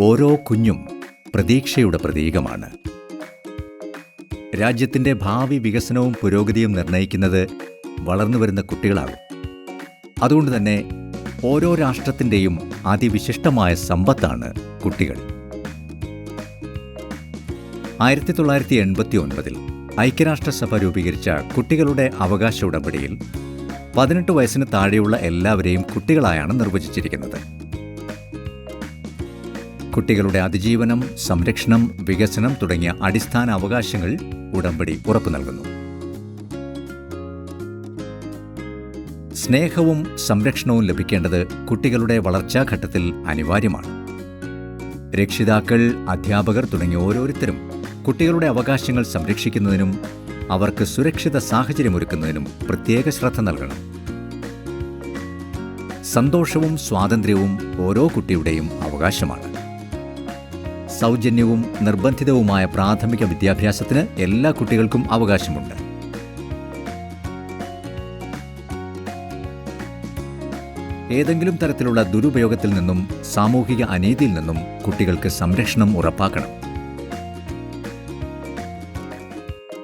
ഓരോ കുഞ്ഞും പ്രതീക്ഷയുടെ പ്രതീകമാണ്. രാജ്യത്തിന്റെ ഭാവി വികസനവും പുരോഗതിയും നിർണയിക്കുന്നത് വളർന്നുവരുന്ന കുട്ടികളാകും അതുകൊണ്ട് തന്നെ ഓരോ രാഷ്ട്രത്തിന്റെയും അതിവിശിഷ്ടമായ സമ്പത്താണ് കുട്ടികൾ. ആയിരത്തി തൊള്ളായിരത്തി എൺപത്തി ഒൻപതിൽ ഐക്യരാഷ്ട്രസഭ രൂപീകരിച്ച കുട്ടികളുടെ അവകാശ ഉടമ്പടിയിൽ പതിനെട്ട് വയസ്സിന് താഴെയുള്ള എല്ലാവരെയും കുട്ടികളായാണ് നിർവചിച്ചിരിക്കുന്നത്. കുട്ടികളുടെ അതിജീവനം സംരക്ഷണം വികസനം തുടങ്ങിയ അടിസ്ഥാന അവകാശങ്ങൾ ഉടമ്പടി ഉറപ്പു നൽകുന്നു. സ്നേഹവും സംരക്ഷണവും ലഭിക്കേണ്ടത് കുട്ടികളുടെ വളർച്ചാഘട്ടത്തിൽ അനിവാര്യമാണ്. രക്ഷിതാക്കൾ അധ്യാപകർ തുടങ്ങിയ ഓരോരുത്തരും കുട്ടികളുടെ അവകാശങ്ങൾ സംരക്ഷിക്കുന്നതിനും അവർക്ക് സുരക്ഷിത സാഹചര്യമൊരുക്കുന്നതിനും പ്രത്യേക ശ്രദ്ധ നൽകണം. സന്തോഷവും സ്വാതന്ത്ര്യവും ഓരോ കുട്ടിയുടെയും അവകാശമാണ്. സൗജന്യവും നിർബന്ധിതവുമായ പ്രാഥമിക വിദ്യാഭ്യാസത്തിന് എല്ലാ കുട്ടികൾക്കും അവകാശമുണ്ട്. ഏതെങ്കിലും തരത്തിലുള്ള ദുരുപയോഗത്തിൽ നിന്നും സാമൂഹിക അനീതിയിൽ നിന്നും കുട്ടികൾക്ക് സംരക്ഷണം ഉറപ്പാക്കണം.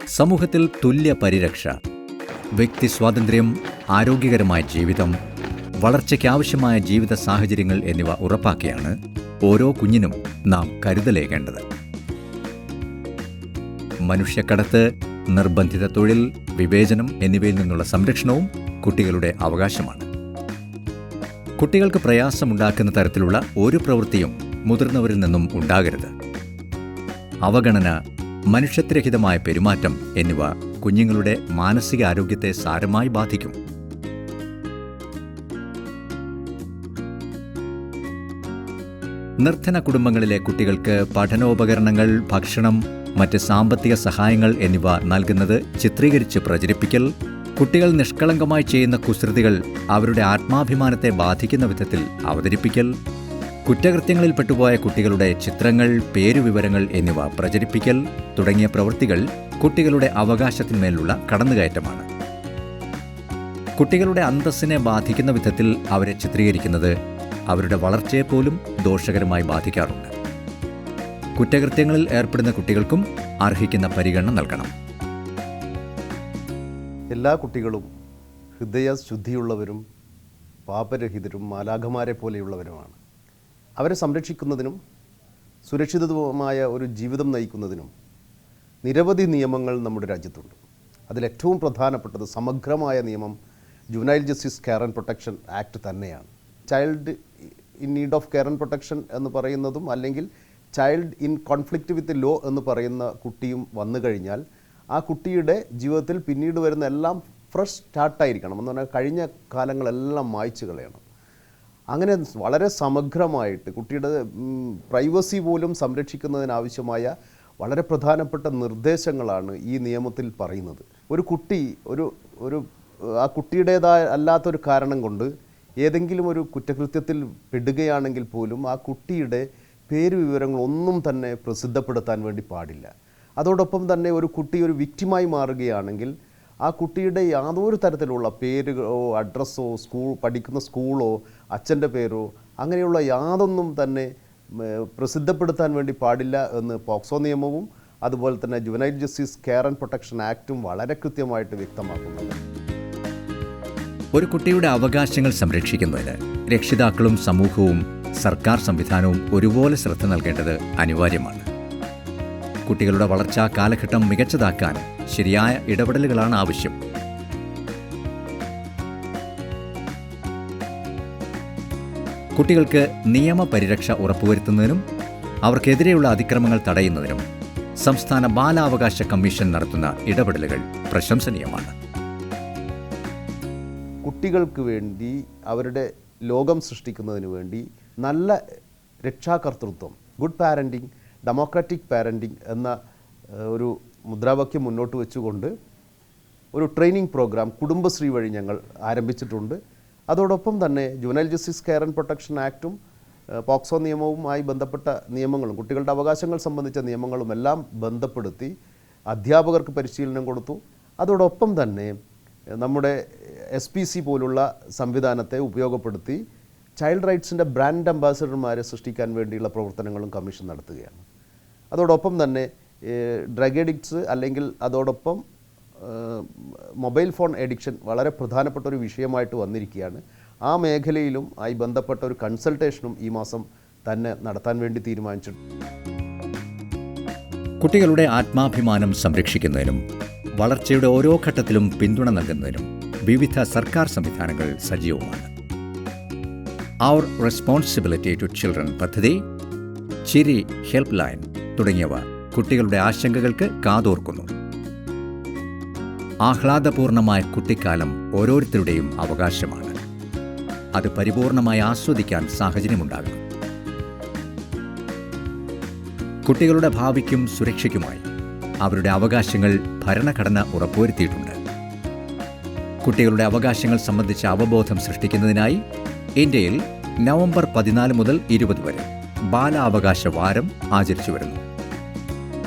സമൂഹത്തിൽ തുല്യ പരിരക്ഷ വ്യക്തി സ്വാതന്ത്ര്യം ആരോഗ്യകരമായ ജീവിതം വളർച്ചയ്ക്കാവശ്യമായ ജീവിത സാഹചര്യങ്ങൾ എന്നിവ ഉറപ്പാക്കിയാണ് ഓരോ കുഞ്ഞിനും നാം കരുതലേകേണ്ടത്. മനുഷ്യക്കടത്ത് നിർബന്ധിത തൊഴിൽ വിവേചനം എന്നിവയിൽ നിന്നുള്ള സംരക്ഷണവും കുട്ടികളുടെ അവകാശമാണ്. കുട്ടികൾക്ക് പ്രയാസമുണ്ടാക്കുന്ന തരത്തിലുള്ള ഒരു പ്രവൃത്തിയും മുതിർന്നവരിൽ നിന്നും ഉണ്ടാകരുത്. അവഗണന മനുഷ്യത്വരഹിതമായ പെരുമാറ്റം എന്നിവ കുഞ്ഞുങ്ങളുടെ മാനസികാരോഗ്യത്തെ സാരമായി ബാധിക്കും. നിർധന കുടുംബങ്ങളിലെ കുട്ടികൾക്ക് പഠനോപകരണങ്ങൾ ഭക്ഷണം മറ്റ് സാമ്പത്തിക സഹായങ്ങൾ എന്നിവ നൽകുന്നത് ചിത്രീകരിച്ച് പ്രചരിപ്പിക്കൽ കുട്ടികൾ നിഷ്കളങ്കമായി ചെയ്യുന്ന കുസൃതികൾ അവരുടെ ആത്മാഭിമാനത്തെ ബാധിക്കുന്ന വിധത്തിൽ അവതരിപ്പിക്കൽ കുറ്റകൃത്യങ്ങളിൽ പെട്ടുപോയ കുട്ടികളുടെ ചിത്രങ്ങൾ പേരുവിവരങ്ങൾ എന്നിവ പ്രചരിപ്പിക്കൽ തുടങ്ങിയ പ്രവൃത്തികൾ കുട്ടികളുടെ അവകാശത്തിന്മേലുള്ള കടന്നുകയറ്റമാണ്. കുട്ടികളുടെ അന്തസ്സിനെ ബാധിക്കുന്ന വിധത്തിൽ അവരെ ചിത്രീകരിക്കുന്നത് അവരുടെ വളർച്ചയെപ്പോലും ദോഷകരമായി ബാധിക്കാറുണ്ട്. കുറ്റകൃത്യങ്ങളിൽ ഏർപ്പെടുന്ന കുട്ടികൾക്കും അർഹിക്കുന്ന പരിഗണന നൽകണം. എല്ലാ കുട്ടികളും ഹൃദയശുദ്ധിയുള്ളവരും പാപരഹിതരും മാലാഖമാരെ പോലെയുള്ളവരുമാണ്. അവരെ സംരക്ഷിക്കുന്നതിനും സുരക്ഷിതവുമായ ഒരു ജീവിതം നയിക്കുന്നതിനും നിരവധി നിയമങ്ങൾ നമ്മുടെ രാജ്യത്തുണ്ട്. അതിലേറ്റവും പ്രധാനപ്പെട്ടത് സമഗ്രമായ നിയമം juvenile justice care and protection act തന്നെയാണ്. Child in need of care and protection എന്ന് പറയുന്നതും അല്ലെങ്കിൽ child in conflict with law എന്ന് പറയുന്ന കുട്ടിയും വന്നു കഴിഞ്ഞാൽ ആ കുട്ടിയുടെ ജീവിതത്തിൽ പിന്നീട് വരുന്ന എല്ലാം ഫ്രഷ് സ്റ്റാർട്ടായിരിക്കണം എന്ന് പറഞ്ഞാൽ കഴിഞ്ഞ കാലങ്ങളെല്ലാം മായ്ച്ചു കളയണം. അങ്ങനെ വളരെ സമഗ്രമായിട്ട് കുട്ടിയുടെ പ്രൈവസി പോലും സംരക്ഷിക്കുന്നതിനാവശ്യമായ വളരെ പ്രധാനപ്പെട്ട നിർദ്ദേശങ്ങളാണ് ഈ നിയമത്തിൽ പറയുന്നത്. ഒരു കുട്ടി ഒരു ഒരു ആ കുട്ടിയുടേതായ അല്ലാത്തൊരു കാരണം കൊണ്ട് ഏതെങ്കിലും ഒരു കുറ്റകൃത്യത്തിൽ പെടുകയാണെങ്കിൽ പോലും ആ കുട്ടിയുടെ പേര് വിവരങ്ങൾ ഒന്നും തന്നെ പ്രസിദ്ധപ്പെടുത്താൻ വേണ്ടി പാടില്ല. അതോടൊപ്പം തന്നെ ഒരു കുട്ടി ഒരു വിക്റ്റിമായി മാറുകയാണെങ്കിൽ ആ കുട്ടിയുടെ യാതൊരു തരത്തിലുള്ള പേരുകളോ അഡ്രസ്സോ സ്കൂൾ പഠിക്കുന്ന സ്കൂളോ അച്ഛന്റെ പേരോ അങ്ങനെയുള്ള യാതൊന്നും തന്നെ പ്രസിദ്ധപ്പെടുത്താൻ വേണ്ടി പാടില്ല എന്ന് പോക്സോ നിയമവും അതുപോലെ തന്നെ juvenile justice care and protection ആക്റ്റും വളരെ കൃത്യമായിട്ട് വ്യക്തമാക്കുന്നുണ്ട്. ഒരു കുട്ടിയുടെ അവകാശങ്ങൾ സംരക്ഷിക്കുന്നതിന് രക്ഷിതാക്കളും സമൂഹവും സർക്കാർ സംവിധാനവും ഒരുപോലെ ശ്രദ്ധ നൽകേണ്ടത് അനിവാര്യമാണ്. കുട്ടികളുടെ വളർച്ചാ കാലഘട്ടം മികച്ചതാക്കാൻ ശരിയായ ഇടപെടലുകളാണ് ആവശ്യം. കുട്ടികൾക്ക് നിയമപരിരക്ഷ ഉറപ്പുവരുത്തുന്നതിനും അവർക്കെതിരെയുള്ള അതിക്രമങ്ങൾ തടയുന്നതിനും സംസ്ഥാന ബാലാവകാശ കമ്മീഷൻ നടത്തുന്ന ഇടപെടലുകൾ പ്രശംസനീയമാണ്. കുട്ടികൾക്ക് വേണ്ടി അവരുടെ ലോകം സൃഷ്ടിക്കുന്നതിന് വേണ്ടി നല്ല രക്ഷാകർത്തൃത്വം ഗുഡ് പാരന്റിങ് ഡെമോക്രാറ്റിക് പാരന്റിങ് എന്ന ഒരു മുദ്രാവാക്യം മുന്നോട്ട് വെച്ചുകൊണ്ട് ഒരു ട്രെയിനിങ് പ്രോഗ്രാം കുടുംബശ്രീ വഴി ഞങ്ങൾ ആരംഭിച്ചിട്ടുണ്ട്. അതോടൊപ്പം തന്നെ juvenile justice care and protection ആക്റ്റും POCSO നിയമവുമായി ബന്ധപ്പെട്ട നിയമങ്ങളും കുട്ടികളുടെ അവകാശങ്ങൾ സംബന്ധിച്ച നിയമങ്ങളും എല്ലാം ബന്ധപ്പെടുത്തി അധ്യാപകർക്ക് പരിശീലനം കൊടുത്തു. അതോടൊപ്പം തന്നെ നമ്മുടെ എസ് പി സി പോലുള്ള സംവിധാനത്തെ ഉപയോഗപ്പെടുത്തി ചൈൽഡ് റൈറ്റ്സിന്റെ ബ്രാൻഡ് അംബാസഡർമാരെ സൃഷ്ടിക്കാൻ വേണ്ടിയുള്ള പ്രവർത്തനങ്ങളും കമ്മീഷൻ നടത്തുകയാണ്. അതോടൊപ്പം തന്നെ ഡ്രഗ് എഡിക്ട്സ് അല്ലെങ്കിൽ അതോടൊപ്പം മൊബൈൽ ഫോൺ എഡിക്ഷൻ വളരെ പ്രധാനപ്പെട്ട ഒരു വിഷയമായിട്ട് വന്നിരിക്കുകയാണ്. ആ മേഖലയിലും ആയി ബന്ധപ്പെട്ട ഒരു കൺസൾട്ടേഷനും ഈ മാസം തന്നെ നടത്താൻ വേണ്ടി തീരുമാനിച്ചിട്ടുണ്ട്. കുട്ടികളുടെ ആത്മാഭിമാനം സംരക്ഷിക്കുന്നതിനും വളർച്ചയുടെ ഓരോ ഘട്ടത്തിലും പിന്തുണ നൽകുന്നതിനും വിവിധ സർക്കാർ സംവിധാനങ്ങൾ സജീവമാണ്. അവർ റെസ്പോൺസിബിലിറ്റി ടു ചിൽഡ്രൻ പദ്ധതി ചിരി ഹെൽപ്പ് ലൈൻ തുടങ്ങിയവ കുട്ടികളുടെ ആശങ്കകൾക്ക് കാതോർക്കുന്നു. ആഹ്ലാദപൂർണമായ കുട്ടിക്കാലം ഓരോരുത്തരുടെയും അവകാശമാണ്. അത് പരിപൂർണമായി ആസ്വദിക്കാൻ സാഹചര്യമുണ്ടാകണം. കുട്ടികളുടെ ഭാവിക്കും സുരക്ഷയ്ക്കുമായി അവരുടെ അവകാശങ്ങൾ ഭരണഘടന ഉറപ്പുവരുത്തിയിട്ടുണ്ട്. കുട്ടികളുടെ അവകാശങ്ങൾ സംബന്ധിച്ച അവബോധം സൃഷ്ടിക്കുന്നതിനായി ഇന്ത്യയിൽ നവംബർ പതിനാല് മുതൽ ഇരുപത് വരെ ബാലാവകാശ വാരം ആചരിച്ചു വരുന്നു.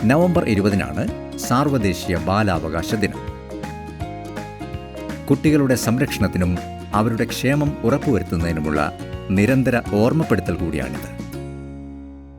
നവംബർ ഇരുപതിനാണ് സാർവദേശീയ ബാലാവകാശ ദിനം. കുട്ടികളുടെ സംരക്ഷണത്തിനും അവരുടെ ക്ഷേമം ഉറപ്പുവരുത്തുന്നതിനുമുള്ള നിരന്തര ഓർമ്മപ്പെടുത്തൽ കൂടിയാണിത്.